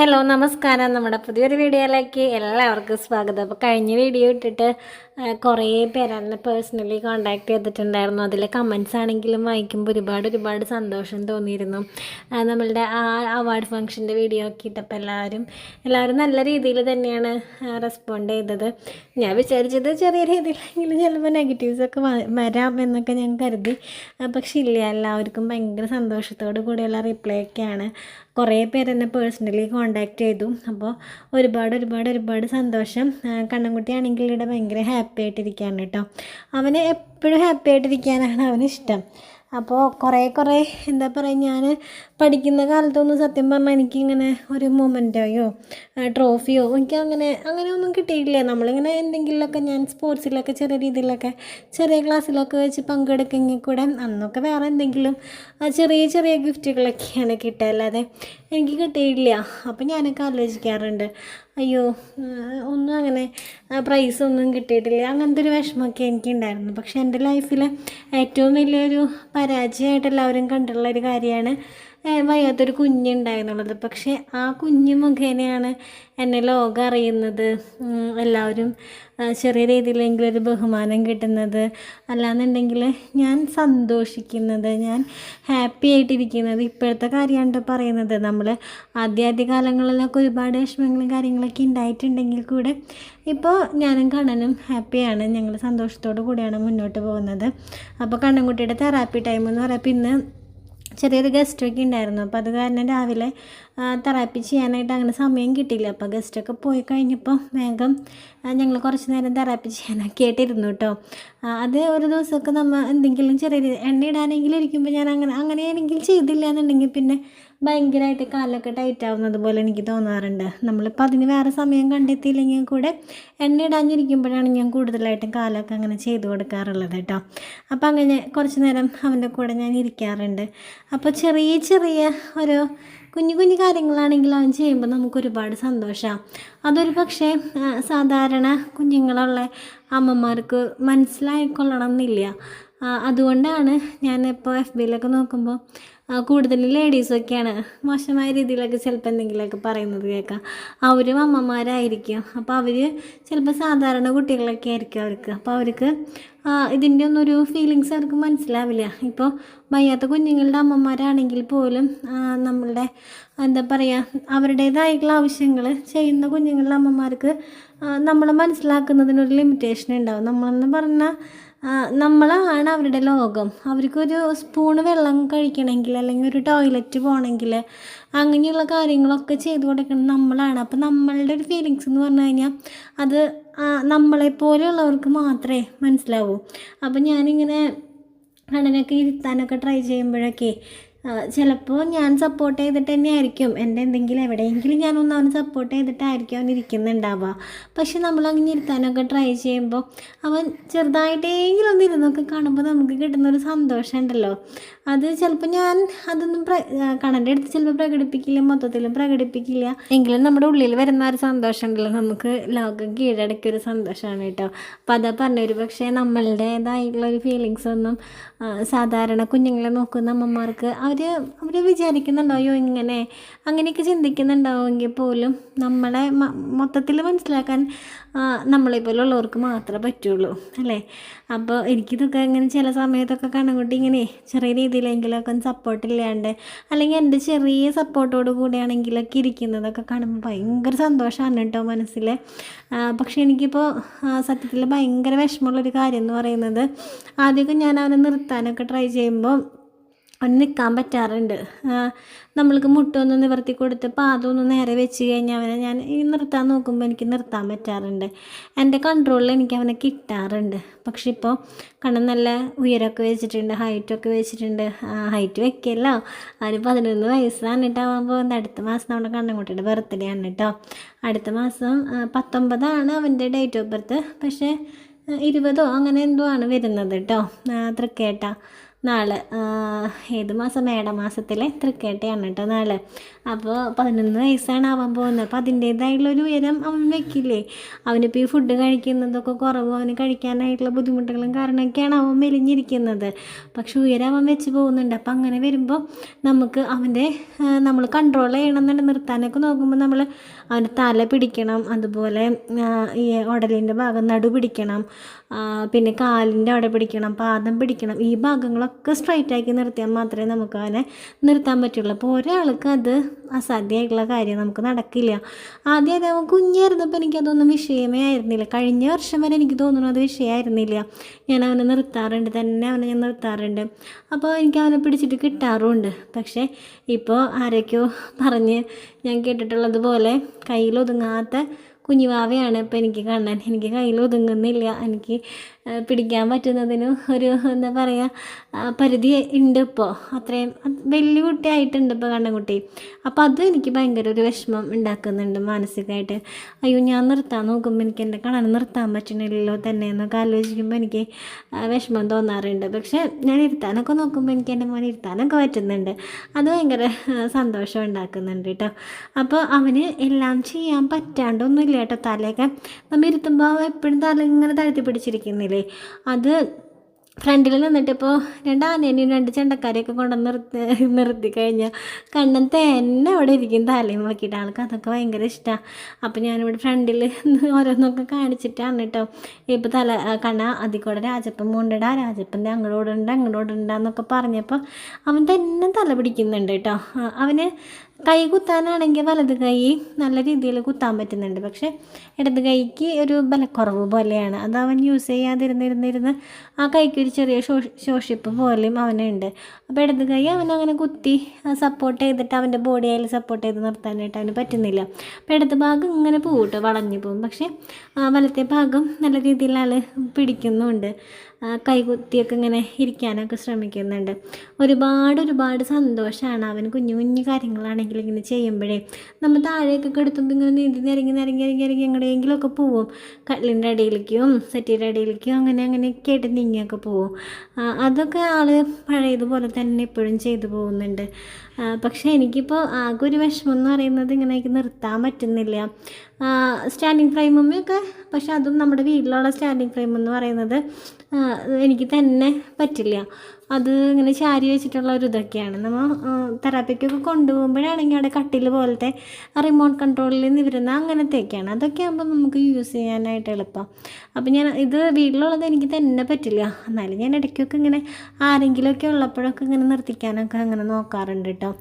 Hello നമസ്കാരം. നമ്മുടെ പുതിയൊരു വീഡിയോയിലേക്ക് എല്ലാവർക്കും സ്വാഗതം. അപ്പോൾ കഴിഞ്ഞ വീഡിയോ ഇട്ടിട്ട് കുറേ പേരെന്നെ പേഴ്സണലി കോണ്ടാക്ട് ചെയ്തിട്ടുണ്ടായിരുന്നു. അതിലെ കമൻസ് ആണെങ്കിലും വായിക്കുമ്പോൾ ഒരുപാട് ഒരുപാട് സന്തോഷം തോന്നിയിരുന്നു. നമ്മളുടെ ആ അവാർഡ് ഫംഗ്ഷന്റെ വീഡിയോ ഒക്കെ ഇട്ടപ്പോൾ എല്ലാവരും എല്ലാവരും നല്ല രീതിയിൽ തന്നെയാണ് റെസ്പോണ്ട് ചെയ്തത്. ഞാൻ വിചാരിച്ചത് ചെറിയ രീതിയിലെങ്കിലും ചിലപ്പോൾ നെഗറ്റീവ്സൊക്കെ വരാം എന്നൊക്കെ ഞാൻ കരുതി. പക്ഷേ ഇല്ല. എല്ലാവർക്കും ഭയങ്കര സന്തോഷത്തോടു കൂടിയുള്ള റിപ്ലൈ ഒക്കെയാണ്. കുറേ പേര് എന്നെ പേഴ്സണലി കോണ്ടാക്ട് ചെയ്തു. അപ്പോൾ ഒരുപാട് ഒരുപാട് ഒരുപാട് സന്തോഷം. കണ്ണൻകുട്ടിയാണെങ്കിൽ ഇവിടെ ഭയങ്കര ഹാപ്പി ആയിട്ടിരിക്കുകയാണ് കേട്ടോ. അവന് എപ്പോഴും ഹാപ്പി ആയിട്ടിരിക്കാനാണ് അവന് ഇഷ്ടം അപ്പോൾ കുറേ കുറേ എന്താ പറയുക ഞാൻ പഠിക്കുന്ന കാലത്തൊന്നും സത്യം പറഞ്ഞാൽ എനിക്കിങ്ങനെ ഒരു മൊമെന്റോയോ ട്രോഫിയോ എനിക്ക് അങ്ങനെ അങ്ങനെ ഒന്നും കിട്ടിയിട്ടില്ല. നമ്മളിങ്ങനെ എന്തെങ്കിലുമൊക്കെ ഞാൻ സ്പോർട്സിലൊക്കെ ചെറിയ രീതിയിലൊക്കെ ചെറിയ ക്ലാസ്സിലൊക്കെ വെച്ച് പങ്കെടുക്കെങ്കിൽ കൂടെ അന്നൊക്കെ വേറെ എന്തെങ്കിലും ചെറിയ ചെറിയ ഗിഫ്റ്റുകളൊക്കെയാണ് കിട്ടുക. അല്ലാതെ എനിക്ക് കിട്ടിയിട്ടില്ല. അപ്പോൾ ഞാനൊക്കെ ആലോചിക്കാറുണ്ട്. അയ്യോ ഒന്നും അങ്ങനെ പ്രൈസ് ഒന്നും കിട്ടിയിട്ടില്ല. അങ്ങനത്തെ ഒരു വിഷമമൊക്കെ എനിക്കുണ്ടായിരുന്നു. പക്ഷേ എന്റെ ലൈഫിലെ ഏറ്റവും വലിയൊരു പരാജയമായിട്ട് എല്ലാവരും കണ്ടിട്ടുള്ള ഒരു കാര്യമാണ് വയ്യാത്തൊരു കുഞ്ഞുണ്ടായിരുന്നുള്ളത് പക്ഷേ ആ കുഞ്ഞു മുഖേനയാണ് എന്നെ ലോകം അറിയുന്നത്. എല്ലാവരും ചെറിയ രീതിയിലെങ്കിലും ഒരു ബഹുമാനം കിട്ടുന്നത്. അല്ലാന്നുണ്ടെങ്കിൽ ഞാൻ സന്തോഷിക്കുന്നത് ഞാൻ ഹാപ്പി ആയിട്ടിരിക്കുന്നത് ഇപ്പോഴത്തെ കാര്യമാണ് പറയുന്നത്. നമ്മൾ ആദ്യ ആദ്യ കാലങ്ങളിലൊക്കെ ഒരുപാട് വിഷമങ്ങളും കാര്യങ്ങളൊക്കെ ഉണ്ടായിട്ടുണ്ടെങ്കിൽ കൂടെ ഇപ്പോൾ ഞാനും കണ്ണനും ഹാപ്പിയാണ്. ഞങ്ങൾ സന്തോഷത്തോടു കൂടിയാണ് മുന്നോട്ട് പോകുന്നത്. അപ്പോൾ കണ്ണൻകുട്ടിയുടെ തെറാപ്പി ടൈം എന്ന് പറയുമ്പോൾ ഇന്ന് ചെറിയൊരു ഗസ്റ്റൊക്കെ ഉണ്ടായിരുന്നു. അപ്പോൾ അത് കാരണം രാവിലെ തെറാപ്പി ചെയ്യാനായിട്ട് അങ്ങനെ സമയം കിട്ടിയില്ല. അപ്പോൾ ഗസ്റ്റൊക്കെ പോയി കഴിഞ്ഞപ്പോൾ വേഗം ഞങ്ങൾ കുറച്ച് നേരം തെറാപ്പി ചെയ്യാനൊക്കെ ആയിട്ടിരുന്നു കേട്ടോ അത് ഒരു ദിവസമൊക്കെ നമ്മൾ എന്തെങ്കിലും ചെറിയ എണ്ണ ഇടാനെങ്കിലും ഇരിക്കുമ്പോൾ ഞാൻ അങ്ങനെ അങ്ങനെയാണെങ്കിൽ ചെയ്തില്ല എന്നുണ്ടെങ്കിൽ പിന്നെ ഭയങ്കരമായിട്ട് കാലൊക്കെ ടൈറ്റ് ആവുന്നത് പോലെ എനിക്ക് തോന്നാറുണ്ട്. നമ്മളിപ്പോൾ അതിന് വേറെ സമയം കണ്ടെത്തിയില്ലെങ്കിൽ കൂടെ എണ്ണ ഇടാഞ്ഞിരിക്കുമ്പോഴാണ് ഞാൻ കൂടുതലായിട്ടും കാലൊക്കെ അങ്ങനെ ചെയ്തു കൊടുക്കാറുള്ളത് കേട്ടോ. അപ്പോൾ അങ്ങനെ കുറച്ച് നേരം അവന്റെ കൂടെ ഞാൻ ഇരിക്കാറുണ്ട്. അപ്പോൾ ചെറിയ ചെറിയ ഒരു കുഞ്ഞു കുഞ്ഞു കാര്യങ്ങളാണെങ്കിൽ അവൻ ചെയ്യുമ്പോൾ നമുക്ക് ഒരുപാട് സന്തോഷമാണ് അതൊരു പക്ഷേ സാധാരണ കുഞ്ഞുങ്ങളുള്ള അമ്മമാർക്ക് മനസ്സിലായിക്കൊള്ളണം എന്നില്ല. അതുകൊണ്ടാണ് ഞാനിപ്പോൾ എഫ് ബിയിലൊക്കെ നോക്കുമ്പോൾ കൂടുതൽ ലേഡീസൊക്കെയാണ്. മോശമായ രീതിയിലൊക്കെ ചിലപ്പോൾ എന്തെങ്കിലുമൊക്കെ പറയുന്നത് കേൾക്കാം അവരും അമ്മമാരായിരിക്കും. അപ്പോൾ അവർ ചിലപ്പോൾ സാധാരണ കുട്ടികളൊക്കെ ആയിരിക്കും അവർക്ക്. അപ്പോൾ അവർക്ക് ഇതിന്റെ ഒന്നും ഒരു ഫീലിങ്സ് അവർക്ക് മനസ്സിലാവില്ല. ഇപ്പോൾ വയ്യാത്ത കുഞ്ഞുങ്ങളുടെ അമ്മമാരാണെങ്കിൽ പോലും നമ്മളുടെ എന്താ പറയുക അവരുടേതായിട്ടുള്ള ആവശ്യങ്ങൾ ചെയ്യുന്ന കുഞ്ഞുങ്ങളുടെ അമ്മമാർക്ക് നമ്മളെ മനസ്സിലാക്കുന്നതിനൊരു ലിമിറ്റേഷൻ ഉണ്ടാവും. നമ്മളെന്ന് പറഞ്ഞാൽ നമ്മളാണ് അവരുടെ ലോകം. അവർക്കൊരു സ്പൂണ് വെള്ളം കഴിക്കണമെങ്കിൽ അല്ലെങ്കിൽ ഒരു ടോയ്ലറ്റ് പോകണമെങ്കിൽ അങ്ങനെയുള്ള കാര്യങ്ങളൊക്കെ ചെയ്തു കൊടുക്കുന്നത് നമ്മളാണ്. അപ്പോൾ നമ്മളുടെ ഒരു ഫീലിങ്സ് എന്ന് പറഞ്ഞു കഴിഞ്ഞാൽ അത് നമ്മളെപ്പോലെയുള്ളവർക്ക് മാത്രമേ മനസ്സിലാവൂ. അപ്പോൾ ഞാനിങ്ങനെ കണ്ണനൊക്കെ ഇരുത്താനൊക്കെ ട്രൈ ചെയ്യുമ്പോഴൊക്കെ ചിലപ്പോൾ ഞാൻ സപ്പോർട്ട് ചെയ്തിട്ട് തന്നെ ആയിരിക്കും എന്റെ എന്തെങ്കിലും എവിടെയെങ്കിലും ഞാനൊന്ന് അവന് സപ്പോർട്ട് ചെയ്തിട്ടായിരിക്കും അവൻ ഇരിക്കുന്നുണ്ടാവുക. പക്ഷെ നമ്മൾ അങ്ങനെ ഇരുത്താനൊക്കെ ട്രൈ ചെയ്യുമ്പോൾ അവൻ ചെറുതായിട്ടെങ്കിലും ഒന്ന് ഇരുന്നൊക്കെ കാണുമ്പോൾ നമുക്ക് കിട്ടുന്നൊരു സന്തോഷം ഉണ്ടല്ലോ അത് ചിലപ്പോൾ ഞാൻ അതൊന്നും പ്ര കണന്റെ അടുത്ത് ചിലപ്പോൾ പ്രകടിപ്പിക്കില്ല മൊത്തത്തിലും പ്രകടിപ്പിക്കില്ല. എങ്കിലും നമ്മുടെ ഉള്ളിൽ വരുന്ന ഒരു സന്തോഷം ഉണ്ടല്ലോ നമുക്ക് ലോകം കീഴടക്കിയ ഒരു സന്തോഷമാണ് കേട്ടോ. അപ്പോൾ അതാ പറഞ്ഞ ഒരു പക്ഷേ നമ്മളുടേതായിട്ടുള്ള ഒരു ഫീലിങ്സ് ഒന്നും സാധാരണ കുഞ്ഞുങ്ങളെ നോക്കുന്ന അമ്മമാർക്ക് അവർ അവർ വിചാരിക്കുന്നുണ്ടോ അയ്യോ ഇങ്ങനെ അങ്ങനെയൊക്കെ ചിന്തിക്കുന്നുണ്ടാവുമെങ്കിൽ പോലും നമ്മളെ മൊത്തത്തിൽ മനസ്സിലാക്കാൻ നമ്മളെപ്പോലുള്ളവർക്ക് നമ്മളെ പോലുള്ളവർക്ക് മാത്രമേ പറ്റുള്ളൂ. അല്ലേ? അപ്പോൾ എനിക്കിതൊക്കെ ഇങ്ങനെ ചില സമയത്തൊക്കെ കണ്ണുകൂട്ടി ഇങ്ങനെ ചെറിയ രീതിയിലെങ്കിലൊക്കെ ഒന്ന് സപ്പോർട്ടില്ലാണ്ട് അല്ലെങ്കിൽ എന്റെ ചെറിയ സപ്പോർട്ടോട് കൂടിയാണെങ്കിലൊക്കെ ഇരിക്കുന്നതൊക്കെ കാണുമ്പോൾ ഭയങ്കര സന്തോഷമാണ് കേട്ടോ മനസ്സിൽ പക്ഷേ എനിക്കിപ്പോൾ സത്യത്തിൽ ഭയങ്കര വിഷമമുള്ളൊരു കാര്യം എന്ന് പറയുന്നത് ആദ്യമൊക്കെ ഞാൻ അവനെ നിർത്താനൊക്കെ ട്രൈ ചെയ്യുമ്പോൾ അവന് നിൽക്കാൻ പറ്റാറുണ്ട് നമ്മൾക്ക് മുട്ടൊന്ന് നിവർത്തി കൊടുത്ത് പാദമൊന്ന് നേരെ വെച്ച് കഴിഞ്ഞാൽ അവനെ ഞാൻ ഈ നിർത്താൻ നോക്കുമ്പോൾ എനിക്ക് നിർത്താൻ പറ്റാറുണ്ട്. എന്റെ കൺട്രോളിൽ എനിക്ക് അവനെ കിട്ടാറുണ്ട്. പക്ഷെ ഇപ്പോൾ കണ്ണ് നല്ല ഉയരമൊക്കെ വെച്ചിട്ടുണ്ട് ഹൈറ്റൊക്കെ വെച്ചിട്ടുണ്ട്. ഹൈറ്റ് വെക്കല്ലോ. അവന് പതിനൊന്ന് വയസ്സാണ് കേട്ടോ. പോകുന്നത് അടുത്ത മാസം നമ്മുടെ കണ്ണൻകുട്ടിയുടെ ബർത്ത്ഡേ ആണ് കേട്ടോ. അടുത്ത മാസം പത്തൊമ്പതാണ് അവന്റെ ഡേറ്റ് ഓഫ് ബർത്ത് പക്ഷേ ഇരുപതോ അങ്ങനെ എന്തോ ആണ് വരുന്നത് കേട്ടോ. തൃക്കേട്ട നാൾ. ഏത് മാസം? മേടമാസത്തിലെ തൃക്കേട്ടയാണ് കേട്ടോ നാൾ. അപ്പോൾ പതിനൊന്ന് വയസ്സാണ് ആവാൻ പോകുന്നത്. അപ്പോൾ അതിന്റേതായിട്ടുള്ളൊരു ഉയരം അവൻ വെക്കില്ലേ? അവനിപ്പോൾ ഈ ഫുഡ് കഴിക്കുന്നതൊക്കെ കുറവ് അവന് കഴിക്കാനായിട്ടുള്ള ബുദ്ധിമുട്ടുകളും കാരണമൊക്കെയാണ് അവൻ മെലിഞ്ഞിരിക്കുന്നത്. പക്ഷെ ഉയരം അവൻ വെച്ച് പോകുന്നുണ്ട്. അപ്പം അങ്ങനെ വരുമ്പോൾ നമുക്ക് അവന്റെ നമ്മൾ കൺട്രോൾ ചെയ്യണമെന്നുണ്ട് നിർത്താനൊക്കെ നോക്കുമ്പോൾ നമ്മൾ അവന്റെ തല പിടിക്കണം. അതുപോലെ ഈ ഉടലിന്റെ ഭാഗം നടു പിടിക്കണം. പിന്നെ കാലിന്റെ അവിടെ പിടിക്കണം പാദം പിടിക്കണം ഈ ഭാഗങ്ങളൊക്കെ സ്ട്രൈറ്റ് ആക്കി നിർത്തിയാൽ മാത്രമേ നമുക്ക് അവനെ നിർത്താൻ പറ്റുള്ളൂ. അപ്പോൾ ഒരാൾക്ക് അത് അസാധ്യമായിട്ടുള്ള കാര്യം നമുക്ക് നടക്കില്ല. ആദ്യം അത് അവൻ കുഞ്ഞായിരുന്നപ്പോൾ എനിക്കതൊന്നും വിഷയമേ ആയിരുന്നില്ല. കഴിഞ്ഞ വർഷം വരെ എനിക്ക് തോന്നുന്നു അത് വിഷയമായിരുന്നില്ല ഞാൻ അവനെ നിർത്താറുണ്ട് തന്നെ അവനെ ഞാൻ നിർത്താറുണ്ട്. അപ്പോൾ എനിക്ക് അവനെ പിടിച്ചിട്ട് കിട്ടാറുമുണ്ട്. പക്ഷേ ഇപ്പോൾ ആരൊക്കെയോ പറഞ്ഞ് ഞാൻ കേട്ടിട്ടുള്ളതുപോലെ കയ്യിലൊതുങ്ങാത്ത കുഞ്ഞുവാവയാണ് ഇപ്പോൾ എനിക്ക് കാണാൻ എനിക്ക് കയ്യിൽ ഒതുങ്ങുന്നില്ല. എനിക്ക് പിടിക്കാൻ പറ്റുന്നതിനും ഒരു എന്താ പറയുക പരിധി ഉണ്ട് ഇപ്പോൾ അത്രയും അത് വലിയ കുട്ടിയായിട്ടുണ്ട് ഇപ്പോൾ കണ്ണൻകുട്ടി. അപ്പോൾ അത് എനിക്ക് ഭയങ്കര ഒരു വിഷമം ഉണ്ടാക്കുന്നുണ്ട് മാനസികമായിട്ട് അയ്യോ ഞാൻ നിർത്താൻ നോക്കുമ്പോൾ എനിക്ക് എന്റെ കണ്ണൻ നിർത്താൻ പറ്റണില്ലല്ലോ തന്നെ എന്നൊക്കെ ആലോചിക്കുമ്പോൾ എനിക്ക് വിഷമം തോന്നാറുണ്ട്. പക്ഷേ ഞാൻ ഇരുത്താനൊക്കെ നോക്കുമ്പോൾ എനിക്ക് എന്റെ മോനെ ഇരുത്താനൊക്കെ പറ്റുന്നുണ്ട്. അത് ഭയങ്കര സന്തോഷം ഉണ്ടാക്കുന്നുണ്ട് കേട്ടോ. അപ്പോൾ അവന് എല്ലാം ചെയ്യാൻ പറ്റാണ്ടൊന്നുമില്ല കേട്ടോ തലയൊക്കെ. നമ്മൾ ഇരുത്തുമ്പോൾ എപ്പോഴും തല ഇങ്ങനെ താഴ്ത്തി പിടിച്ചിരിക്കുന്നില്ലേ? അത് ഫ്രണ്ടിൽ നിന്നിട്ട് ഇപ്പോൾ രണ്ട് ആനേനെയും രണ്ട് ചെണ്ടക്കാരെയൊക്കെ കൊണ്ടുവന്ന് നിർത്തി നിർത്തി കഴിഞ്ഞാൽ കണ്ണൻ തന്നെ അവിടെ ഇരിക്കും തലയും നോക്കിയിട്ട്. ആൾക്ക് അതൊക്കെ ഭയങ്കര ഇഷ്ടമാണ് അപ്പോൾ ഞാനിവിടെ ഫ്രണ്ടിൽ ഓരോന്നൊക്കെ കാണിച്ചിട്ടാണ് കേട്ടോ. ഇപ്പോൾ തല കണ്ണ അതിക്കൂടെ രാജപ്പൻ മുണ്ടടാ രാജപ്പന്റെ അങ്ങോട്ടുണ്ട് അങ്ങോട്ടുണ്ടെന്നൊക്കെ പറഞ്ഞപ്പോൾ അവൻ തന്നെ തല പിടിക്കുന്നുണ്ട് കേട്ടോ. അവന് കൈ കുത്താനാണെങ്കിൽ വലത് കൈ നല്ല രീതിയിൽ കുത്താൻ പറ്റുന്നുണ്ട്. പക്ഷെ ഇടത് കൈക്ക് ഒരു ബലക്കുറവ് പോലെയാണ്. അത് അവൻ യൂസ് ചെയ്യാതിരുന്നിരുന്നിരുന്ന് ആ കൈക്ക് ഒരു ചെറിയ ശോഷിപ്പ് പോലെയും അവനുണ്ട്. അപ്പോൾ ഇടത് കൈ അവൻ അങ്ങനെ കുത്തി സപ്പോർട്ട് ചെയ്തിട്ട് അവന്റെ ബോഡി അതിൽ സപ്പോർട്ട് ചെയ്ത് നിർത്താനായിട്ട് അവന് പറ്റുന്നില്ല. അപ്പോൾ ഇടത് ഭാഗം ഇങ്ങനെ പോകട്ടോ വളഞ്ഞു പോകും പക്ഷേ വലത്തെ ഭാഗം നല്ല രീതിയിൽ ആൾ പിടിക്കുന്നുണ്ട്. കൈകുത്തിയൊക്കെ ഇങ്ങനെ ഇരിക്കാനൊക്കെ ശ്രമിക്കുന്നുണ്ട്. ഒരുപാട് ഒരുപാട് സന്തോഷമാണ് അവൻ കുഞ്ഞു കുഞ്ഞു കാര്യങ്ങളാണെങ്കിൽ ഇങ്ങനെ ചെയ്യുമ്പോഴേ. നമ്മൾ താഴേക്കൊക്കെ എടുത്തുമ്പോൾ ഇങ്ങനെ നീന്തി നിരങ്ങി നിരങ്ങി ഇറങ്ങി ഇറങ്ങി എങ്ങനെയെങ്കിലുമൊക്കെ പോവും. കട്ടിലിന്റെ അടിയിലേക്കും സെറ്റിയുടെ അടിയിലേക്കും അങ്ങനെ അങ്ങനെയൊക്കെ ആയിട്ട് നീങ്ങിയൊക്കെ പോവും. അതൊക്കെ ആൾ പഴയതുപോലെ തന്നെ ഇപ്പോഴും ചെയ്തു പോകുന്നുണ്ട്. പക്ഷേ എനിക്കിപ്പോൾ ആകെ ഒരു വിഷമം എന്ന് പറയുന്നത് ഇങ്ങനെ എനിക്ക് നിർത്താൻ പറ്റുന്നില്ല. സ്റ്റാൻഡിങ് ഫ്രെയിമൊക്കെ പക്ഷെ അതും നമ്മുടെ വീട്ടിലുള്ള സ്റ്റാൻഡിങ് ഫ്രെയിം എന്ന് പറയുന്നത് എനിക്ക് തന്നെ പറ്റില്ല. അത് ഇങ്ങനെ ചാരി വെച്ചിട്ടുള്ള ഒരു ഇതൊക്കെയാണ്. നമ്മൾ തെറാപ്പിക്കൊക്കെ കൊണ്ടുപോകുമ്പോഴാണെങ്കിൽ അവിടെ കട്ടിൽ പോലത്തെ റിമോട്ട് കൺട്രോളിൽ നിന്ന് നിവരുന്ന അങ്ങനത്തെയൊക്കെയാണ്. അതൊക്കെ ആകുമ്പോൾ നമുക്ക് യൂസ് ചെയ്യാനായിട്ട് എളുപ്പം. അപ്പോൾ ഞാൻ ഇത് വീട്ടിലുള്ളത് എനിക്ക് തന്നെ പറ്റില്ല. എന്നാലും ഞാൻ ഇടയ്ക്കൊക്കെ ഇങ്ങനെ ആരെങ്കിലുമൊക്കെ ഉള്ളപ്പോഴൊക്കെ ഇങ്ങനെ നിർത്തിക്കാനൊക്കെ അങ്ങനെ നോക്കാറുണ്ട് കേട്ടോ.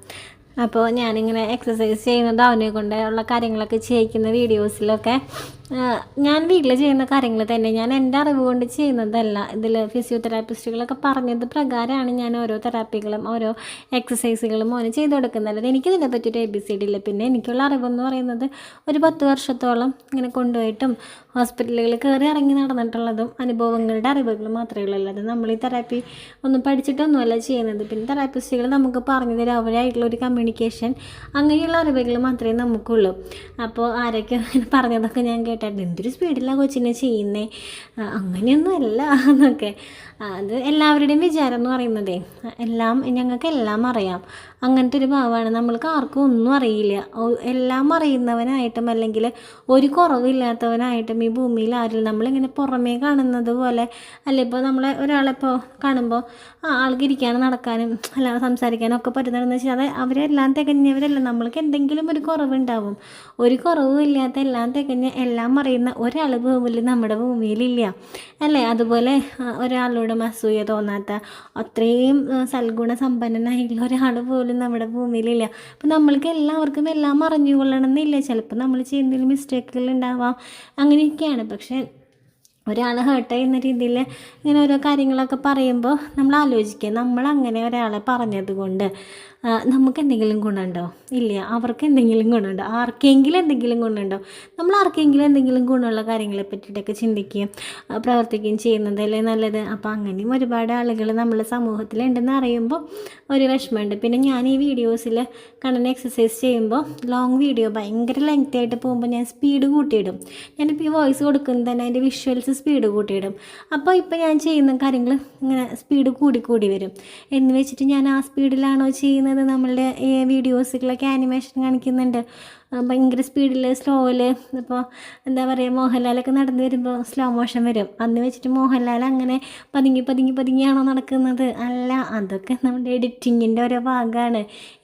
അപ്പോൾ ഞാനിങ്ങനെ എക്സസൈസ് ചെയ്യുന്നത് അവനെ കൊണ്ടുള്ള കാര്യങ്ങളൊക്കെ ചെയ്യിക്കുന്ന വീഡിയോസിലൊക്കെ ഞാൻ വീട്ടിൽ ചെയ്യുന്ന കാര്യങ്ങൾ തന്നെ. ഞാൻ എന്റെ അറിവ് കൊണ്ട് ചെയ്യുന്നതല്ല. ഇതിൽ ഫിസിയോതെറാപ്പിസ്റ്റുകളൊക്കെ പറഞ്ഞത് പ്രകാരമാണ് ഞാൻ ഓരോ തെറാപ്പികളും ഓരോ എക്സസൈസുകളും ഓന് ചെയ്തു കൊടുക്കുന്നത്. എനിക്കിതിനെ പറ്റിയിട്ട് എ ബി സി ഡി ഇല്ല. പിന്നെ എനിക്കുള്ള അറിവെന്ന് പറയുന്നത് ഒരു പത്ത് വർഷത്തോളം ഇങ്ങനെ കൊണ്ടുപോയിട്ടും ഹോസ്പിറ്റലുകളിൽ കയറി ഇറങ്ങി നടന്നിട്ടുള്ളതും അനുഭവങ്ങളുടെ അറിവുകൾ മാത്രമേ ഉള്ളൂ. അല്ലാതെ നമ്മൾ ഈ തെറാപ്പി ഒന്നും പഠിച്ചിട്ടൊന്നുമല്ല ചെയ്യുന്നത്. പിന്നെ തെറാപ്പിസ്റ്റുകൾ നമുക്ക് പറഞ്ഞു തരും. അവരായിട്ടുള്ള ഒരു കമ്മ്യൂണിക്കേഷൻ അങ്ങനെയുള്ള അറിവുകൾ മാത്രമേ നമുക്കുള്ളൂ. അപ്പോൾ ആരൊക്കെ പറഞ്ഞതൊക്കെ ഞാൻ കേട്ടായിരുന്നു എന്തൊരു സ്പീഡിലാണ് കൊച്ചിനെ ചെയ്യുന്നേ? ആ, അങ്ങനെയൊന്നും അല്ല എന്നൊക്കെ അത് എല്ലാവരുടെയും വിചാരം എന്ന് പറയുന്നതേ. എല്ലാം ഞങ്ങൾക്ക് എല്ലാം അറിയാം. അങ്ങനത്തെ ഒരു ഭാവമാണ് നമ്മൾക്ക് ആർക്കും ഒന്നും അറിയില്ല. എല്ലാം അറിയുന്നവനായിട്ടും അല്ലെങ്കിൽ ഒരു കുറവില്ലാത്തവനായിട്ടും ഈ ഭൂമിയിൽ ആരും നമ്മളിങ്ങനെ പുറമേ കാണുന്നത് പോലെ അല്ല ഇപ്പോൾ നമ്മളെ ഒരാളെപ്പോൾ കാണുമ്പോൾ ആൾക്ക് ഇരിക്കാനും നടക്കാനും അല്ലാതെ സംസാരിക്കാനും ഒക്കെ പറ്റുന്നതെന്ന് വെച്ചാൽ അത് അവരെല്ലാം തികഞ്ഞവരല്ല. നമ്മൾക്ക് എന്തെങ്കിലും ഒരു കുറവുണ്ടാവും. ഒരു കുറവും ഇല്ലാത്ത എല്ലാം തികഞ്ഞ എല്ലാം അറിയുന്ന ഒരാൾ ഭൂമിയിൽ നമ്മുടെ ഭൂമിയിലില്ല. അല്ലേ അതുപോലെ ഒരാളോടും അസൂയ തോന്നാത്ത അത്രയും സൽഗുണ സമ്പന്നനായിട്ടുള്ള ഒരാൾ പോലും നമ്മുടെ ഭൂമിയിലില്ല. അപ്പോൾ നമ്മൾക്ക് എല്ലാവർക്കും എല്ലാം അറിഞ്ഞുകൊള്ളണം എന്നില്ല ചിലപ്പോൾ നമ്മൾ ചെയ്യുന്നതിൽ മിസ്റ്റേക്കുകൾ ഉണ്ടാവാം അങ്ങനെയൊക്കെയാണ്. പക്ഷേ ഒരാൾ ഹേർട്ട് ചെയ്യുന്ന രീതിയിൽ ഇങ്ങനെ ഓരോ കാര്യങ്ങളൊക്കെ പറയുമ്പോൾ നമ്മൾ ആലോചിക്കുക. നമ്മൾ അങ്ങനെ ഒരാളെ പറഞ്ഞത് കൊണ്ട് നമുക്ക് എന്തെങ്കിലും ഗുണമുണ്ടോ? ഇല്ല അവർക്ക് എന്തെങ്കിലും ഗുണമുണ്ടോ? ആർക്കെങ്കിലും എന്തെങ്കിലും ഗുണമുണ്ടോ? നമ്മൾ ആർക്കെങ്കിലും എന്തെങ്കിലും ഗുണമുള്ള കാര്യങ്ങളെ പറ്റിയിട്ടൊക്കെ ചിന്തിക്കുകയും പ്രവർത്തിക്കുകയും ചെയ്യുന്നതല്ലേ നല്ലത്. അപ്പോൾ അങ്ങനെയും ഒരുപാട് ആളുകൾ നമ്മളെ സമൂഹത്തിലുണ്ടെന്ന് അറിയുമ്പോൾ ഒരു വിഷമമുണ്ട്. പിന്നെ ഞാൻ ഈ വീഡിയോസിൽ കണ്ണൻ എക്സസൈസ് ചെയ്യുമ്പോൾ ലോങ് വീഡിയോ ഭയങ്കര ലെങ്ത് ആയിട്ട് പോകുമ്പോൾ ഞാൻ സ്പീഡ് കൂട്ടിയിടും. ഞാനിപ്പോൾ ഈ വോയിസ് കൊടുക്കുന്നത് തന്നെ അതിന്റെ വിഷ്വൽസ് സ്പീഡ് കൂട്ടിയിടും. അപ്പോൾ ഇപ്പോൾ ഞാൻ ചെയ്യുന്ന കാര്യങ്ങൾ ഇങ്ങനെ സ്പീഡ് കൂടി കൂടി വരും. എന്ന് വെച്ചിട്ട് ഞാൻ ആ സ്പീഡിലാണോ ചെയ്യുന്നത്? നമ്മളുടെ ഈ വീഡിയോസുകളൊക്കെ ആനിമേഷൻ കാണിക്കുന്നുണ്ട്. ഭയങ്കര സ്പീഡിൽ സ്ലോയിൽ ഇപ്പോൾ എന്താ പറയുക മോഹൻലാലൊക്കെ നടന്നു വരുമ്പോൾ സ്ലോ മോഷൻ വരും. അന്ന് വെച്ചിട്ട് മോഹൻലാൽ അങ്ങനെ പതുങ്ങി പതുങ്ങി പതുങ്ങിയാണോ നടക്കുന്നത്? അല്ല അതൊക്കെ നമ്മുടെ എഡിറ്റിങ്ങിന്റെ ഓരോ ഭാഗമാണ്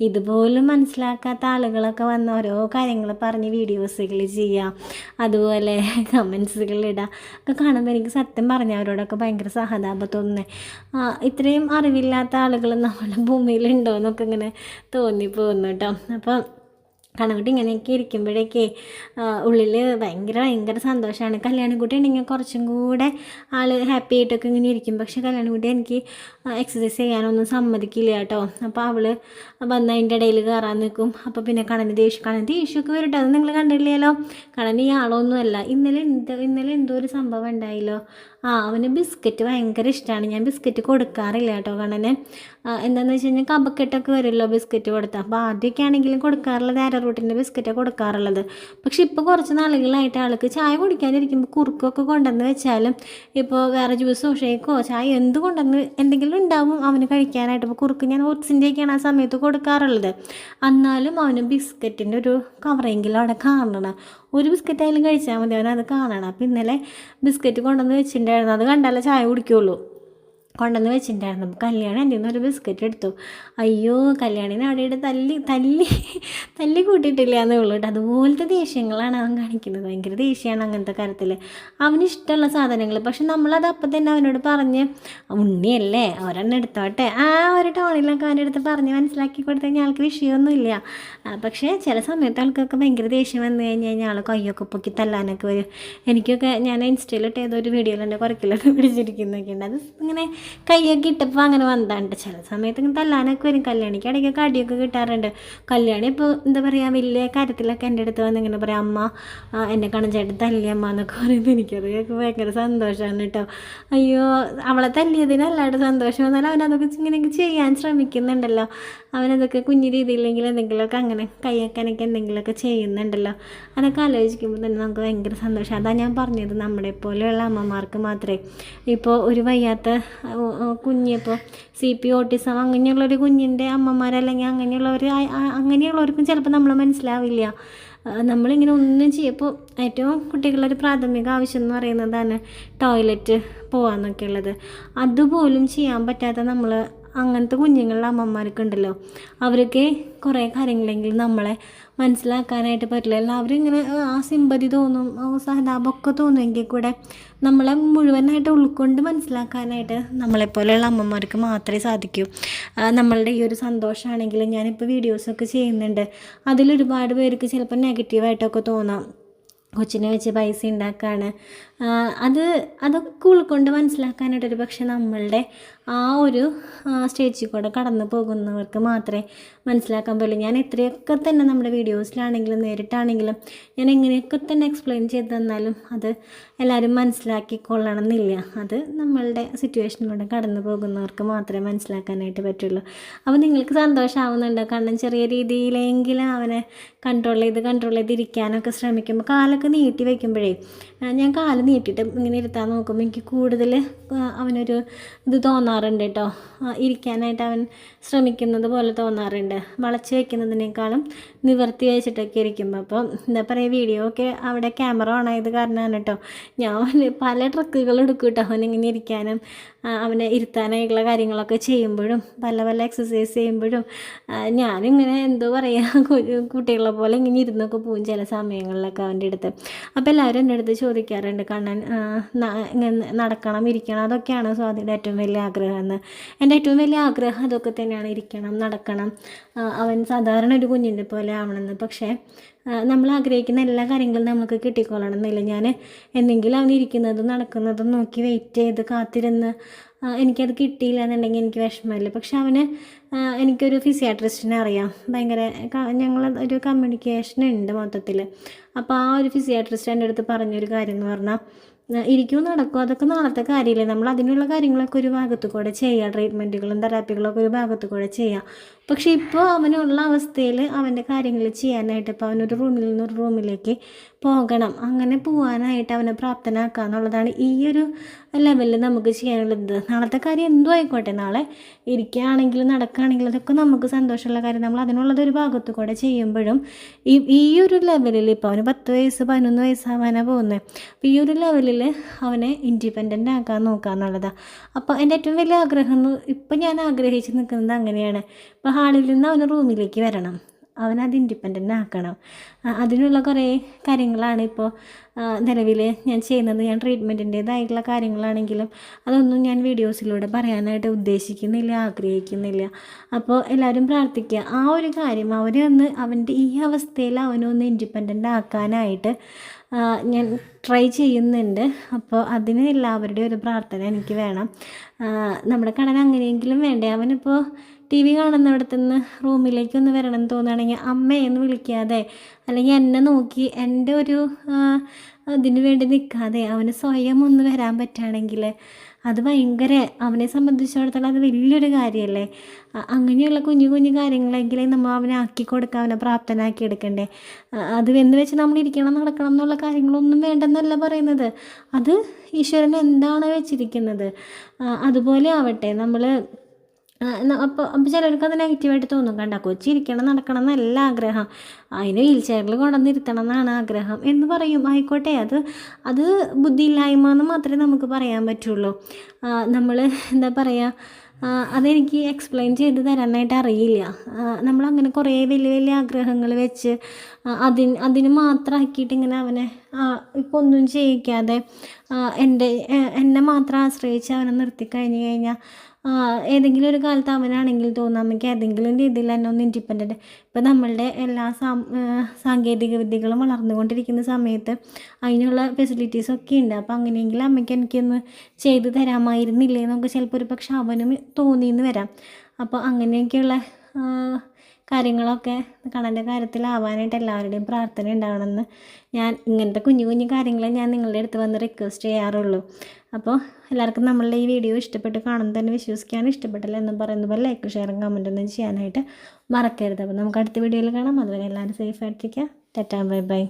ഇതുപോലും മനസ്സിലാക്കാത്ത ആളുകളൊക്കെ വന്ന് ഓരോ കാര്യങ്ങൾ പറഞ്ഞ് വീഡിയോസുകൾ ചെയ്യുക അതുപോലെ കമൻസുകൾ ഇടുക ഒക്കെ കാണുമ്പോൾ എനിക്ക് സത്യം പറഞ്ഞ അവരോടൊക്കെ ഭയങ്കര സഹതാപം തോന്നുന്നത് ഇത്രയും അറിവില്ലാത്ത ആളുകൾ നമ്മുടെ ഭൂമിയിലുണ്ടോ എന്നൊക്കെ ഇങ്ങനെ തോന്നിപ്പോകുന്നു കേട്ടോ. അപ്പം കണക്കുട്ടി ഇങ്ങനെയൊക്കെ ഇരിക്കുമ്പോഴേക്കേ ഉള്ളിൽ ഭയങ്കര ഭയങ്കര സന്തോഷമാണ് കല്യാണക്കുട്ടി ഉണ്ടെങ്കിൽ കുറച്ചും കൂടെ ആൾ ഹാപ്പി ആയിട്ടൊക്കെ ഇങ്ങനെ ഇരിക്കും. പക്ഷേ കല്യാണക്കുട്ടി എനിക്ക് എക്സസൈസ് ചെയ്യാനൊന്നും സമ്മതിക്കില്ല കേട്ടോ. അപ്പോൾ അവൾ വന്ന് അതിന്റെ ഇടയിൽ കയറാൻ നിൽക്കും. അപ്പോൾ പിന്നെ കണന് ദേഷ്യം കണന് ദേഷ്യമൊക്കെ വരട്ടെ അത് നിങ്ങൾ കണ്ടില്ലല്ലോ കണന് ഈ ആളൊന്നുമല്ല. ഇന്നലെ എന്തോ ഇന്നലെ എന്തോ ഒരു സംഭവം ഉണ്ടായല്ലോ. ആ അവന് ബിസ്ക്കറ്റ് ഭയങ്കര ഇഷ്ടമാണ് ഞാൻ ബിസ്ക്കറ്റ് കൊടുക്കാറില്ല കേട്ടോ കണ്ണന്. എന്താണെന്ന് വെച്ച് കഴിഞ്ഞാൽ കപക്കെട്ടൊക്കെ വരുമല്ലോ ബിസ്ക്കറ്റ് കൊടുത്താൽ അപ്പോൾ ആദ്യമൊക്കെ ആണെങ്കിലും കൊടുക്കാറുള്ളത് ആരോറൂട്ടിന്റെ ബിസ്ക്കറ്റാണ് കൊടുക്കാറുള്ളത്. പക്ഷെ ഇപ്പോൾ കുറച്ച് നാളുകളായിട്ട് ആൾക്ക് ചായ കുടിക്കാനിരിക്കുമ്പോൾ കുറുക്കൊക്കെ കൊണ്ടുവന്ന് വെച്ചാലും ഇപ്പോൾ വേറെ ജ്യൂസോ ഷേക്കോ ചായ എന്ത് കൊണ്ടുവന്ന് എന്തെങ്കിലും ഉണ്ടാവും അവന് കഴിക്കാനായിട്ട്. ഇപ്പോൾ കുറുക്ക് ഞാൻ ഓട്സിന്റെയൊക്കെയാണ് ആ സമയത്ത് കൊടുക്കാറുള്ളത്. എന്നാലും അവന് ബിസ്ക്കറ്റിന്റെ ഒരു കവറെങ്കിലും അവിടെ കാണണം. ഒരു ബിസ്ക്കറ്റ് ആയാലും കഴിച്ചാൽ മതി അവനത് കാണണം. അപ്പോൾ ഇന്നലെ ബിസ്ക്കറ്റ് കൊണ്ടുവന്ന് വെച്ചിട്ടുണ്ടായിരുന്നു. അത് കണ്ടാലേ ചായ കുടിക്കുള്ളൂ. കൊണ്ടുവന്ന് വെച്ചിട്ടുണ്ടായിരുന്നു. അപ്പോൾ കല്യാണം എന്റെ നിന്ന് ഒരു ബിസ്ക്കറ്റ് എടുത്തു. അയ്യോ കല്യാണിനെ അവിടെ ഇവിടെ തല്ലി തല്ലി തല്ലി കൂട്ടിയിട്ടില്ല എന്നേ ഉള്ളൂ കേട്ടോ. അതുപോലത്തെ ദേഷ്യങ്ങളാണ് അവൻ കാണിക്കുന്നത്. ഭയങ്കര ദേഷ്യമാണ് അങ്ങനത്തെ കാര്യത്തിൽ അവന് ഇഷ്ടമുള്ള സാധനങ്ങൾ പക്ഷെ നമ്മളത് അപ്പം തന്നെ അവനോട് പറഞ്ഞ് ഉണ്ണിയല്ലേ ഒരെണ്ണം എടുത്തോട്ടെ. ആ ഒരു ടോണിലൊക്കെ അവന്റെ അടുത്ത് പറഞ്ഞ് മനസ്സിലാക്കി കൊടുത്തു കഴിഞ്ഞാൽ ആൾക്ക് വിഷയമൊന്നുമില്ല. പക്ഷേ ചില സമയത്ത് ആൾക്കൊക്കെ ഭയങ്കര ദേഷ്യം വന്നു കഴിഞ്ഞ് കഴിഞ്ഞാൽ ആൾ കൊയ്യൊക്കെ പൊക്കി തല്ലാനൊക്കെ വരും. എനിക്കൊക്കെ ഞാൻ ഇൻസ്റ്റയിലിട്ട് ഏതോ ഒരു വീഡിയോയിൽ എന്റെ കുറക്കിലൊക്കെ പിടിച്ചിരിക്കുന്നൊക്കെ ഉണ്ട്. അത് ഇങ്ങനെ കൈയൊക്കെ ഇട്ടപ്പോൾ അങ്ങനെ വന്നാണ്ട് ചില സമയത്ത് ഇങ്ങനെ തല്ലാനൊക്കെ വരും. കല്യാണിക്ക് ഇടയ്ക്ക് കടിയൊക്കെ കിട്ടാറുണ്ട്. കല്യാണി ഇപ്പോൾ എന്താ പറയുക വലിയ കാര്യത്തിലൊക്കെ എന്റെ അടുത്ത് വന്ന് ഇങ്ങനെ പറയാം അമ്മ എന്നെ കാണാൻ ചേട്ടൻ തല്ലി അമ്മ എന്നൊക്കെ പറയുമ്പോൾ എനിക്കത് ഭയങ്കര സന്തോഷമാണ് കേട്ടോ. അയ്യോ അവളെ തല്ലിയതിനല്ലാണ്ട് സന്തോഷം വന്നാൽ അവനതൊക്കെ ഇങ്ങനെയൊക്കെ ചെയ്യാൻ ശ്രമിക്കുന്നുണ്ടല്ലോ. അവനതൊക്കെ കുഞ്ഞു രീതിയിലെങ്കിൽ എന്തെങ്കിലുമൊക്കെ അങ്ങനെ കൈയൊക്കാനൊക്കെ എന്തെങ്കിലുമൊക്കെ ചെയ്യുന്നുണ്ടല്ലോ. അതൊക്കെ ആലോചിക്കുമ്പോൾ തന്നെ നമുക്ക് ഭയങ്കര സന്തോഷം. അതാണ് ഞാൻ പറഞ്ഞത് നമ്മുടെ പോലെയുള്ള അമ്മമാർക്ക് മാത്രമേ ഇപ്പോൾ ഒരു വയ്യാത്ത കുഞ്ഞിപ്പോൾ സി പി ഓട്ടിസം അങ്ങനെയുള്ളൊരു കുഞ്ഞിന്റെ അമ്മമാരല്ലെങ്കിൽ അങ്ങനെയുള്ളവർ അങ്ങനെയുള്ളവർക്കും ചിലപ്പോൾ നമ്മൾ മനസ്സിലാവില്ല. നമ്മളിങ്ങനെ ഒന്നും ചെയ്യപ്പോൾ ഏറ്റവും കുട്ടികളുടെ പ്രാഥമിക ആവശ്യം എന്ന് പറയുന്നതാണ് ടോയ്ലറ്റ് പോകാമെന്നൊക്കെ ഉള്ളത്. അതുപോലും ചെയ്യാൻ പറ്റാത്ത നമ്മൾ അങ്ങനത്തെ കുഞ്ഞുങ്ങളുടെ അമ്മമാർക്കുണ്ടല്ലോ അവരൊക്കെ കുറേ കാര്യങ്ങളെങ്കിലും നമ്മളെ മനസ്സിലാക്കാനായിട്ട് പറ്റില്ല. എല്ലാവരും ഇങ്ങനെ ആ, സിമ്പതി തോന്നും സഹതാപമൊക്കെ തോന്നുമെങ്കിൽ കൂടെ നമ്മളെ മുഴുവനായിട്ട് ഉൾക്കൊണ്ട് മനസ്സിലാക്കാനായിട്ട് നമ്മളെപ്പോലെയുള്ള അമ്മമാർക്ക് മാത്രമേ സാധിക്കൂ. നമ്മളുടെ ഈ ഒരു സന്തോഷമാണെങ്കിലും ഞാനിപ്പോൾ വീഡിയോസൊക്കെ ചെയ്യുന്നുണ്ട്. അതിലൊരുപാട് പേർക്ക് ചിലപ്പോൾ നെഗറ്റീവായിട്ടൊക്കെ തോന്നാം. കൊച്ചിനെ വെച്ച് പൈസ ഉണ്ടാക്കുകയാണ് അത് അതൊക്കെ ഉൾക്കൊണ്ട് മനസ്സിലാക്കാനായിട്ടൊരു പക്ഷെ നമ്മളുടെ ആ ഒരു സ്റ്റേജിൽ കൂടെ കടന്നു പോകുന്നവർക്ക് മാത്രമേ മനസ്സിലാക്കാൻ പറ്റുള്ളൂ. ഞാൻ എത്രയൊക്കെ തന്നെ നമ്മുടെ വീഡിയോസിലാണെങ്കിലും നേരിട്ടാണെങ്കിലും ഞാൻ എങ്ങനെയൊക്കെ തന്നെ എക്സ്പ്ലെയിൻ ചെയ്ത് തന്നാലും അത് എല്ലാവരും മനസ്സിലാക്കിക്കൊള്ളണം എന്നില്ല അത് നമ്മളുടെ സിറ്റുവേഷനിലൂടെ കടന്നു പോകുന്നവർക്ക് മാത്രമേ മനസ്സിലാക്കാനായിട്ട് പറ്റുള്ളൂ. അപ്പോൾ നിങ്ങൾക്ക് സന്തോഷമാവുന്നുണ്ടോ കാരണം ചെറിയ രീതിയിലെങ്കിലും അവനെ കൺട്രോൾ ചെയ്ത് കൺട്രോൾ ചെയ്തിരിക്കാനൊക്കെ ശ്രമിക്കുമ്പോൾ കാലൊക്കെ നീട്ടി വയ്ക്കുമ്പോഴേ ഞാൻ കാൽ നീട്ടിയിട്ട് ഇങ്ങനെ ഇരുത്താൻ നോക്കുമ്പോൾ എനിക്ക് കൂടുതൽ അവനൊരു ഇത് തോന്നാറുണ്ട് കേട്ടോ. ഇരിക്കാനായിട്ട് അവൻ ശ്രമിക്കുന്നത് പോലെ തോന്നാറുണ്ട്. വളച്ച് വെക്കുന്നതിനേക്കാളും നിവർത്തി വെച്ചിട്ടൊക്കെ ഇരിക്കുമ്പോൾ അപ്പോൾ എന്താ പറയുക വീഡിയോ ഒക്കെ അവിടെ ക്യാമറ ഓൺ ആയത് കാരണമാണ് കേട്ടോ. ഞാൻ പല ട്രിക്കുകൾ എടുക്കും കേട്ടോ. ഇങ്ങനെ ഇരിക്കാനും അവനെ ഇരുത്താനായിട്ടുള്ള കാര്യങ്ങളൊക്കെ ചെയ്യുമ്പോഴും പല പല എക്സസൈസ് ചെയ്യുമ്പോഴും ഞാനിങ്ങനെ എന്തോ പറയുക കുട്ടികളെ പോലെ ഇങ്ങനെ ഇരുന്നൊക്കെ പോകും ചില സമയങ്ങളിലൊക്കെ അവന്റെ അടുത്ത്. അപ്പോൾ എല്ലാവരും എന്റെ അടുത്ത് ചോദിക്കാറുണ്ട് കണ്ണൻ നടക്കണം ഇരിക്കണം അതൊക്കെയാണ് സ്വാതിയുടെ ഏറ്റവും വലിയ ആഗ്രഹം? എന്ന് എന്റെ ഏറ്റവും വലിയ ആഗ്രഹം അതൊക്കെ തന്നെയാണ് ഇരിക്കണം നടക്കണം. അവൻ സാധാരണ ഒരു കുഞ്ഞിന്റെ പോലെ ആവണമെന്ന്. പക്ഷേ നമ്മൾ ആഗ്രഹിക്കുന്ന എല്ലാ കാര്യങ്ങളും നമുക്ക് കിട്ടിക്കൊള്ളണം എന്നില്ല. ഞാൻ എന്തെങ്കിലും അവൻ ഇരിക്കുന്നതും നടക്കുന്നതും നോക്കി വെയിറ്റ് ചെയ്ത് കാത്തിരുന്ന് എനിക്കത് കിട്ടിയില്ല എന്നുണ്ടെങ്കിൽ എനിക്ക് വിഷമമില്ല? പക്ഷെ അവന് എനിക്കൊരു ഫിസിയാട്രിസ്റ്റിനെ അറിയാം. ഭയങ്കര ഞങ്ങൾ ഒരു കമ്മ്യൂണിക്കേഷൻ ഉണ്ട് മൊത്തത്തിൽ അപ്പോൾ ആ ഒരു ഫിസിയാട്രിസ്റ്റ് എന്റെ അടുത്ത് പറഞ്ഞൊരു കാര്യം എന്ന് പറഞ്ഞാൽ ഇരിക്കും നടക്കും. അതൊക്കെ നാളത്തെ കാര്യമില്ലേ നമ്മൾ അതിനുള്ള കാര്യങ്ങളൊക്കെ ഒരു ഭാഗത്ത് കൂടെ ചെയ്യുക ട്രീറ്റ്മെന്റുകളും തെറാപ്പികളൊക്കെ ഒരു ഭാഗത്ത് കൂടെ ചെയ്യുക പക്ഷേ ഇപ്പോൾ അവനുള്ള അവസ്ഥയിൽ അവന്റെ കാര്യങ്ങൾ ചെയ്യാനായിട്ട് ഇപ്പോൾ അവനൊരു റൂമിൽ നിന്ന് ഒരു റൂമിലേക്ക് പോകണം. അങ്ങനെ പോകാനായിട്ട് അവനെ പ്രാപ്തനാക്കുക എന്നുള്ളതാണ് ഈ ഒരു ലെവലിൽ നമുക്ക് ചെയ്യാനുള്ളത്. നാളത്തെ കാര്യം എന്തും ആയിക്കോട്ടെ. നാളെ ഇരിക്കുകയാണെങ്കിലും നടക്കുകയാണെങ്കിലും അതൊക്കെ നമുക്ക് സന്തോഷമുള്ള കാര്യം. നമ്മൾ അതിനുള്ളത് ഒരു ഭാഗത്തു കൂടെ ചെയ്യുമ്പോഴും ഈ ഈ ഒരു ലെവലിൽ ഇപ്പോൾ അവന് പത്ത് വയസ്സ് പതിനൊന്ന് വയസ്സാവാനാണ് പോകുന്നത്. അപ്പോൾ ഈ ഒരു ലെവലിൽ അവനെ ഇൻഡിപെൻഡന്റ് ആക്കാൻ നോക്കുക എന്നുള്ളതാണ്. അപ്പോൾ എന്റെ ഏറ്റവും വലിയ ആഗ്രഹം ഇപ്പം ഞാൻ ആഗ്രഹിച്ച് നിൽക്കുന്നത് അങ്ങനെയാണ്. ഇപ്പോൾ ഹാളിൽ നിന്ന് അവൻ റൂമിലേക്ക് വരണം. അവനത് ഇൻഡിപെൻഡന്റ് ആക്കണം. അതിനുള്ള കുറേ കാര്യങ്ങളാണ് ഇപ്പോൾ നിലവിൽ ഞാൻ ചെയ്യുന്നത്. ഞാൻ ട്രീറ്റ്മെന്റിന്റേതായിട്ടുള്ള കാര്യങ്ങളാണെങ്കിലും അതൊന്നും ഞാൻ വീഡിയോസിലൂടെ പറയാനായിട്ട് ഉദ്ദേശിക്കുന്നില്ല ആഗ്രഹിക്കുന്നില്ല. അപ്പോൾ എല്ലാവരും പ്രാർത്ഥിക്കുക. ആ ഒരു കാര്യം അവനെ ഒന്ന് അവന്റെ ഈ അവസ്ഥയിൽ അവനൊന്ന് ഇൻഡിപെൻഡന്റ് ആക്കാനായിട്ട് ഞാൻ ട്രൈ ചെയ്യുന്നുണ്ട്. അപ്പോൾ അതിന് എല്ലാവരുടെയും ഒരു പ്രാർത്ഥന എനിക്ക് വേണം. നമ്മുടെ കടൻ അങ്ങനെയെങ്കിലും വേണ്ടേ? അവനിപ്പോൾ ടി വി കാണുന്നിടത്തു നിന്ന് റൂമിലേക്ക് ഒന്ന് വരണം എന്ന് തോന്നുകയാണെങ്കിൽ അമ്മയെന്ന് വിളിക്കാതെ അല്ലെങ്കിൽ എന്നെ നോക്കി എന്റെ ഒരു അതിന് വേണ്ടി നിൽക്കാതെ അവന് സ്വയം ഒന്ന് വരാൻ പറ്റുകയാണെങ്കിൽ അത് ഭയങ്കര അവനെ സംബന്ധിച്ചിടത്തോളം അത് വലിയൊരു കാര്യമല്ലേ? അങ്ങനെയുള്ള കുഞ്ഞു കുഞ്ഞു കാര്യങ്ങളെങ്കിലും നമ്മൾ അവനെ ആക്കി കൊടുക്കുക അവനെ പ്രാപ്തനാക്കി എടുക്കണ്ടേ? അത് എന്ന് വെച്ച് നമ്മൾ ഇരിക്കണം നടക്കണം എന്നുള്ള കാര്യങ്ങളൊന്നും വേണ്ടെന്നല്ല പറയുന്നത്. അത് ഈശ്വരൻ എന്താണ് വെച്ചിരിക്കുന്നത്? അതുപോലെ ആവട്ടെ നമ്മൾ അപ്പോൾ അപ്പോൾ ചിലർക്ക് അത് നെഗറ്റീവായിട്ട് തോന്നും. കണ്ട കൊച്ചി ഇരിക്കണം നടക്കണം എന്നല്ല ആഗ്രഹം. അതിന് വീൽ ചെയറിൽ കൊണ്ടുവന്നിരുത്തണം എന്നാണ് ആഗ്രഹം എന്ന് പറയും. ആയിക്കോട്ടെ അത് അത് ബുദ്ധിയില്ലായ്മ എന്ന് മാത്രമേ നമുക്ക് പറയാൻ പറ്റുള്ളൂ. നമ്മൾ എന്താ പറയുക അതെനിക്ക് എക്സ്പ്ലെയിൻ ചെയ്ത് തരാനായിട്ട് അറിയില്ല. നമ്മളങ്ങനെ കുറേ വലിയ വലിയ ആഗ്രഹങ്ങൾ വെച്ച് അതിന് അതിന് മാത്രമാക്കിയിട്ട് ഇങ്ങനെ അവനെ ഇപ്പോൾ ഒന്നും ചെയ്യിക്കാതെ എന്റെ എന്നെ മാത്രം ആശ്രയിച്ച് അവനെ നിർത്തി കഴിഞ്ഞ് കഴിഞ്ഞാൽ ഏതെങ്കിലും ഒരു കാലത്ത് അവനാണെങ്കിൽ തോന്നാം എനിക്ക് ഏതെങ്കിലും രീതിയിൽ തന്നെ ഒന്ന് ഇൻഡിപെൻഡന്റ് ഇപ്പം നമ്മളുടെ എല്ലാ സാ സാങ്കേതിക വിദ്യകളും വളർന്നുകൊണ്ടിരിക്കുന്ന സമയത്ത് അതിനുള്ള ഫെസിലിറ്റീസ് ഒക്കെ ഉണ്ട്. അപ്പോൾ അങ്ങനെയെങ്കിൽ അമ്മയ്ക്ക് എനിക്കൊന്ന് ചെയ്തു തരാമായിരുന്നില്ലേ? എന്നൊക്കെ ചിലപ്പോൾ ഒരു പക്ഷെ അവനും തോന്നിയെന്ന് വരാം. അപ്പോൾ അങ്ങനെയൊക്കെയുള്ള കാര്യങ്ങളൊക്കെ കണ്ണന്റെ കാര്യത്തിലാവാനായിട്ട് എല്ലാവരുടെയും പ്രാർത്ഥന ഉണ്ടാവണമെന്ന് ഞാൻ ഇങ്ങനത്തെ കുഞ്ഞു കുഞ്ഞു കാര്യങ്ങളെ ഞാൻ നിങ്ങളുടെ അടുത്ത് വന്ന് റിക്വസ്റ്റ് ചെയ്യാറുള്ളൂ. അപ്പോൾ എല്ലാവർക്കും നമ്മളുടെ ഈ വീഡിയോ ഇഷ്ടപ്പെട്ട് കാണുന്ന തന്നെ വിശ്വസിക്കാൻ ഇഷ്ടപ്പെട്ടില്ല എന്ന് പറയുന്ന പോലെ ലൈക്ക് ഷെയറും കമന്റൊന്നും ചെയ്യാനായിട്ട് മറക്കരുത്. അപ്പോൾ നമുക്ക് അടുത്ത വീഡിയോയിൽ കാണാം. അതുവരെ എല്ലാവരും സേഫ് ആയിട്ടിരിക്കുക. ടെറ്റാ ബൈ ബൈ